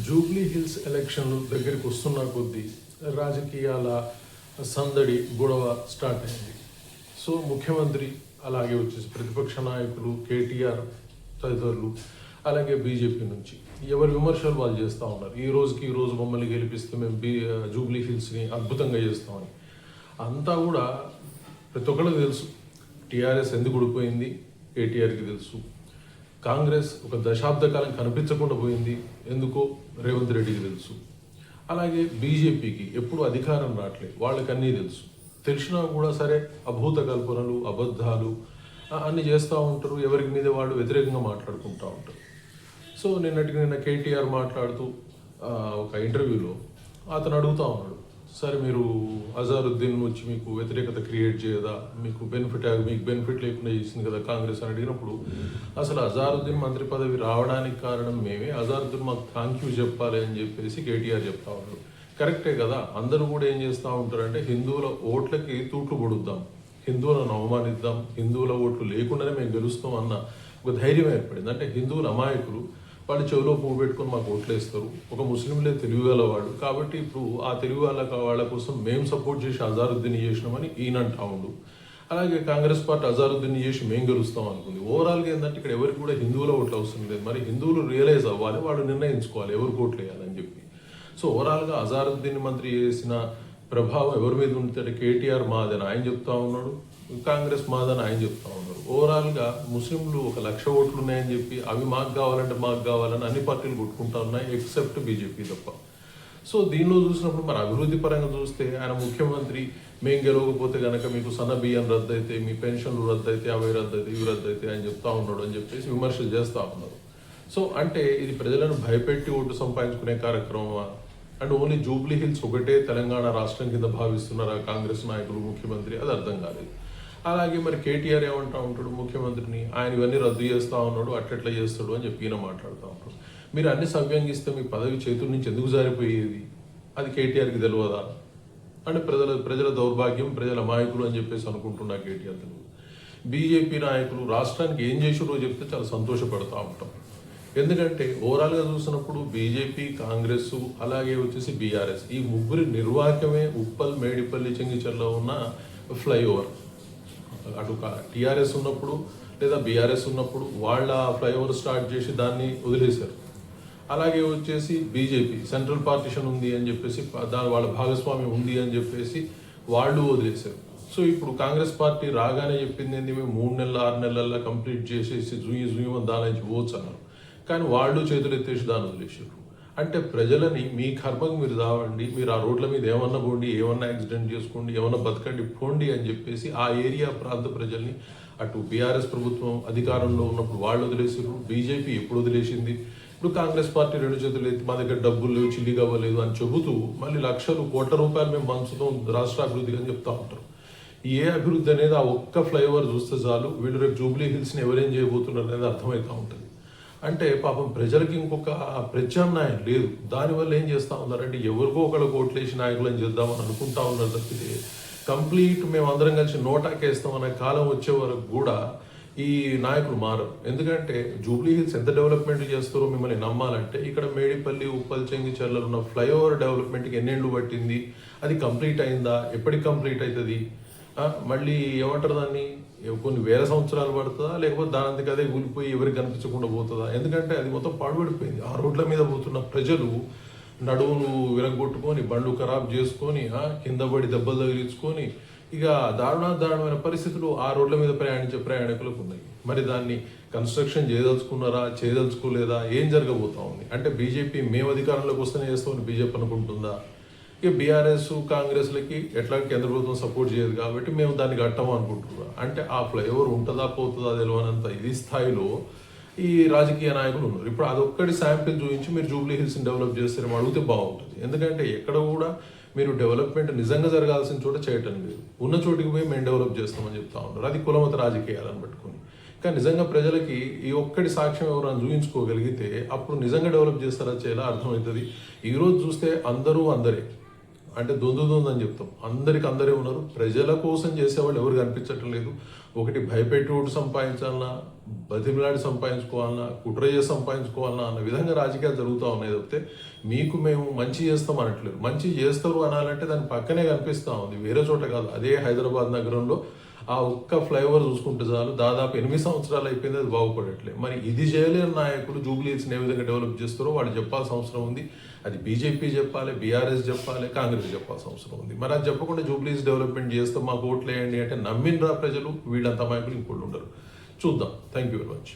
Jubilee hills ఎలక్షన్లు దగ్గరికి వస్తున్న కొద్దీ రాజకీయాల సందడి గొడవ స్టార్ట్ అయింది. సో ముఖ్యమంత్రి అలాగే వచ్చేసి ప్రతిపక్ష నాయకులు కేటీఆర్ తదితరులు అలాగే బీజేపీ నుంచి ఎవరి విమర్శలు వాళ్ళు చేస్తూ ఉన్నారు? ఈ రోజుకి ఈ రోజు మమ్మల్ని గెలిపిస్తే మేము బీ జూబ్లీ హిల్స్ని అద్భుతంగా చేస్తామని. అంతా కూడా ప్రతి ఒక్కరికి తెలుసు. టీఆర్ఎస్ ఎందుకు ఊడిపోయింది కేటీఆర్కి తెలుసు. కాంగ్రెస్ ఒక దశాబ్ద కాలం కనిపించకుండా పోయింది. ఎందుకో రేవంత్ రెడ్డికి తెలుసు. అలాగే బీజేపీకి ఎప్పుడు అధికారం రావట్లేదు వాళ్ళకి అన్నీ తెలుసు. తెలిసినా కూడా సరే అభూత కల్పనలు అబద్ధాలు అన్నీ చేస్తూ ఉంటారు. ఎవరికి మీద వాళ్ళు వ్యతిరేకంగా మాట్లాడుకుంటూ ఉంటారు. సో నిన్నటికి నిన్న కేటీఆర్ మాట్లాడుతూ ఒక ఇంటర్వ్యూలో అతను అడుగుతూ ఉన్నాడు. సరే మీరు అజారుద్దీన్ వచ్చి మీకు వ్యతిరేకత క్రియేట్ చేయదా? మీకు బెనిఫిట్ మీకు బెనిఫిట్ లేకుండా చేసింది కదా కాంగ్రెస్ అని అడిగినప్పుడు అసలు అజారుద్దీన్ మంత్రి పదవి రావడానికి కారణం మేమే? అజారుద్దీన్ మాకు థ్యాంక్ యూ చెప్పాలి అని చెప్పేసి కేటీఆర్ చెప్తా ఉన్నారు. కరెక్టే కదా? అందరూ కూడా ఏం చేస్తూ ఉంటారంటే హిందువుల ఓట్లకి తూట్లు పొడుద్దాం. హిందువులను అవమానిద్దాం. హిందువుల ఓట్లు లేకుండానే మేము గెలుస్తాం అన్న ఒక ధైర్యం ఏర్పడింది. అంటే హిందువుల అమాయకులు వాళ్ళు చెవిలో పువ్వు పెట్టుకొని మాకు ఓట్లు వేస్తారు. ఒక ముస్లింలే తెలుగు గలవాడు కాబట్టి ఇప్పుడు ఆ తెలుగు వాళ్ళ వాళ్ళ కోసం మేము సపోర్ట్ చేసి అజారుద్దీన్ చేసినామని ఈయన అంటా ఉండు. అలాగే కాంగ్రెస్ పార్టీ అజారుద్దీన్ చేసి మేము గెలుస్తాం అనుకుంది. ఓవరాల్గా ఏంటంటే ఇక్కడ ఎవరికి కూడా హిందువుల ఓట్లు అవసరం లేదు. మరి హిందువులు రియలైజ్ అవ్వాలి వాడు నిర్ణయించుకోవాలి. ఎవరికి ఓట్లు వేయాలని చెప్పి. సో ఓవరాల్గా అజారుద్దీన్ మంత్రి చేసిన ప్రభావం ఎవరి మీద ఉంటే కేటీఆర్ మాదని ఆయన చెప్తా ఉన్నాడు. కాంగ్రెస్ మాదని ఆయన చెప్తా ఉన్నాడు ఓవరాల్గా ముస్లింలు ఒక లక్ష ఓట్లు ఉన్నాయని చెప్పి అవి మాకు కావాలంటే మాకు కావాలని అన్ని పార్టీలు కొట్టుకుంటా ఉన్నాయి ఎక్సెప్ట్ బీజేపీ తప్ప. సో దీనిలో చూసినప్పుడు మన అభివృద్ధి పరంగా చూస్తే ఆయన ముఖ్యమంత్రి మేము గెలవకపోతే కనుక మీకు సన్న బియ్యం రద్దు అయితే మీ పెన్షన్లు రద్దు అయితే అవి రద్దు అయితే ఇవి రద్దు అయితే అని చెప్తా ఉన్నాడు అని చెప్పేసి విమర్శలు చేస్తూ ఉన్నారు. సో అంటే ఇది ప్రజలను భయపెట్టి ఓటు సంపాదించుకునే కార్యక్రమమా? అండ్ ఓన్లీ జూబ్లీ హిల్స్ ఒకటే తెలంగాణ రాష్ట్రం కింద భావిస్తున్నారా కాంగ్రెస్ నాయకులు ముఖ్యమంత్రి? అది అర్థం కాలేదు. అలాగే మరి కేటీఆర్ ఏమంటా ఉంటాడు ముఖ్యమంత్రిని ఆయన ఇవన్నీ రద్దు చేస్తూ ఉన్నాడు అట్లట్లా చేస్తాడు అని చెప్పి ఈయన మాట్లాడుతూ ఉంటాడు. మీరు అన్ని సవ్యంగిస్తే మీ పదవి చేతుల నుంచి ఎందుకు జారిపోయేది? అది కేటీఆర్కి తెలియదా అంటే ప్రజల ప్రజల దౌర్భాగ్యం ప్రజల మాయకులు అని చెప్పేసి అనుకుంటున్నా కేటీఆర్ తెలుగు. బీజేపీ నాయకులు రాష్ట్రానికి ఏం చేసారో చెప్తే చాలా సంతోషపడతా ఉంటాం. ఎందుకంటే ఓవరాల్గా చూసినప్పుడు బీజేపీ కాంగ్రెస్ అలాగే వచ్చేసి బీఆర్ఎస్ ఈ ముగ్గురి నిర్వాహకమే ఉప్పల్ మేడిపల్లి చెంగిచెర్లో ఉన్న ఫ్లైఓవర్. అటు టీఆర్ఎస్ ఉన్నప్పుడు లేదా బీఆర్ఎస్ ఉన్నప్పుడు వాళ్ళ ఫ్లైఓవర్ స్టార్ట్ చేసి దాన్ని వదిలేశారు. అలాగే వచ్చేసి బీజేపీ సెంట్రల్ పార్టీషన్ ఉంది అని చెప్పేసి దాని వాళ్ళ భాగస్వామ్యం ఉంది అని చెప్పేసి వాళ్ళు వదిలేశారు. సో ఇప్పుడు కాంగ్రెస్ పార్టీ రాగానే చెప్పింది ఏంటి మేము మూడు నెలల ఆరు నెలల్లో కంప్లీట్ చేసేసి జూయి జూయి దాని నుంచి పోవచ్చు అన్నారు. కానీ వాళ్ళు చేతులు ఎత్తేసి దాన్ని వదిలేసారు అంటే ప్రజలని మీ కర్మకు మీరు రావండి మీరు ఆ రోడ్ల మీద ఏమన్నా పోండి ఏమన్నా యాక్సిడెంట్ చేసుకోండి ఏమన్నా బతకండి పోండి అని చెప్పేసి ఆ ఏరియా ప్రాంత ప్రజల్ని అటు బీఆర్ఎస్ ప్రభుత్వం అధికారంలో ఉన్నప్పుడు వాళ్ళు వదిలేసారు బీజేపీ ఎప్పుడు వదిలేసింది? ఇప్పుడు కాంగ్రెస్ పార్టీ రెండు చేతులు ఎత్తి మా దగ్గర డబ్బులు లేవు చిల్లి కావలేదు అని చెబుతూ మళ్ళీ లక్షలు కోట్ల రూపాయలు మేము పంచుతాం రాష్ట్ర అభివృద్ధికి అని చెప్తా ఉంటారు. ఏ అభివృద్ధి అనేది ఆ ఒక్క ఫ్లైఓవర్ చూస్తే చాలు వీళ్ళు రేపు జూబ్లీ హిల్స్ని ఎవరేం చేయబోతున్నారు అనేది అర్థమవుతూ ఉంటుంది. అంటే పాపం ప్రజలకి ఇంకొక ప్రత్యామ్నాయం లేదు. దానివల్ల ఏం చేస్తా ఉన్నారంటే ఎవరికో ఒకళ్ళకి ఓట్లేసి నాయకులను చేద్దామని అనుకుంటా ఉన్నారు తప్పితే కంప్లీట్ మేము అందరం కలిసి నోటాకేస్తాం అనే కాలం వచ్చే వరకు కూడా ఈ నాయకులు మారరు. ఎందుకంటే జూబ్లీ హిల్స్ ఎంత డెవలప్మెంట్ చేస్తారో మిమ్మల్ని నమ్మాలంటే ఇక్కడ మేడిపల్లి ఉప్పల్చెంగి చెల్లలు ఉన్న ఫ్లైఓవర్ డెవలప్మెంట్కి ఎన్నేళ్ళు పట్టింది? అది కంప్లీట్ అయిందా? ఎప్పటికి కంప్లీట్ అవుతుంది? మళ్ళీ ఏమంటారు దాన్ని? కొన్ని వేల సంవత్సరాలు పడుతుందా? లేకపోతే దానంతకి అదే కూలిపోయి ఎవరికి కనిపించకుండా పోతుందా? ఎందుకంటే అది మొత్తం పాడుపడిపోయింది. ఆ రోడ్ల మీద పోతున్న ప్రజలు నడువులు విరగొట్టుకొని బండ్లు ఖరాబ్ చేసుకొని కింద పడి దెబ్బలు తగిలించుకొని ఇక దారుణ దారుణమైన పరిస్థితులు ఆ రోడ్ల మీద ప్రయాణించే ప్రయాణికులకు ఉన్నాయి. మరి దాన్ని కన్స్ట్రక్షన్ చేయదలుచుకున్నారా? చేయదలుచుకోలేదా? ఏం జరగబోతా ఉంది? అంటే బీజేపీ మేము అధికారంలోకి వస్తేనే చేస్తామని బీజేపీ అనుకుంటుందా? ఈ బీఆర్ఎస్ కాంగ్రెస్లకి ఎట్లా కేంద్ర ప్రభుత్వం సపోర్ట్ చేయదు కాబట్టి మేము దాన్ని కట్టము అనుకుంటున్నాం. అంటే ఆ ఫ్లైఓవర్ ఉంటుందా పోతుందా తెలియనంత ఇది స్థాయిలో ఈ రాజకీయ నాయకులు ఉన్నారు. ఇప్పుడు అదొక్కటి శాంపిల్ చూపించి మీరు జూబ్లీ హిల్స్ని డెవలప్ చేస్తారేమో అడిగితే బాగుంటుంది. ఎందుకంటే ఎక్కడ కూడా మీరు డెవలప్మెంట్ నిజంగా జరగాల్సిన చోట చేయటం లేదు. ఉన్న చోటికి పోయి మేము డెవలప్ చేస్తామని చెప్తా ఉంటారు అది కులమత రాజకీయాలను పట్టుకుని. కానీ నిజంగా ప్రజలకి ఈ ఒక్కటి సాక్ష్యం ఎవరైనా చూపించుకోగలిగితే అప్పుడు నిజంగా డెవలప్ చేస్తారా చేయాలా అర్థమవుతుంది. ఈరోజు చూస్తే అందరూ అందరే. అంటే దొందు దొందు అని చెప్తాం. అందరికి అందరే ఉన్నారు. ప్రజల కోసం చేసేవాళ్ళు ఎవరు కనిపించటం లేదు ఒకటి భయపెట్టి సంపాదించాలన్నా బతిమిలాడి సంపాదించుకోవాలన్నా కుట్ర చేసి సంపాదించుకోవాలన్నా అన్న విధంగా రాజకీయాలు జరుగుతూ ఉన్నాయి తప్పితే మీకు మేము మంచి చేస్తాం అనట్లేదు. మంచి చేస్తారు అనాలంటే దాని పక్కనే కనిపిస్తూ ఉంది. వేరే చోట కాదు. అదే హైదరాబాద్ నగరంలో ఆ ఒక్క ఫ్లైఓవర్ చూసుకుంటే చాలు. దాదాపు ఎనిమిది సంవత్సరాలు అయిపోయింది అది బాగుపడట్లేదు మరి ఇది చేయలేని నాయకులు జూబ్లీస్ని ఏ విధంగా డెవలప్ చేస్తారో వాళ్ళు చెప్పాల్సిన అవసరం ఉంది. అది బీజేపీ చెప్పాలి బీఆర్ఎస్ చెప్పాలి కాంగ్రెస్ చెప్పాల్సిన అవసరం ఉంది. మరి అది చెప్పకుండా జూబ్లీస్ డెవలప్మెంట్ చేస్తే మాకు ఓట్లు వేయండి అంటే నమ్మినరా ప్రజలు? వీళ్ళంతా అమాయకులు ఇంకోళ్ళు ఉండరు. చూద్దాం. Thank you very much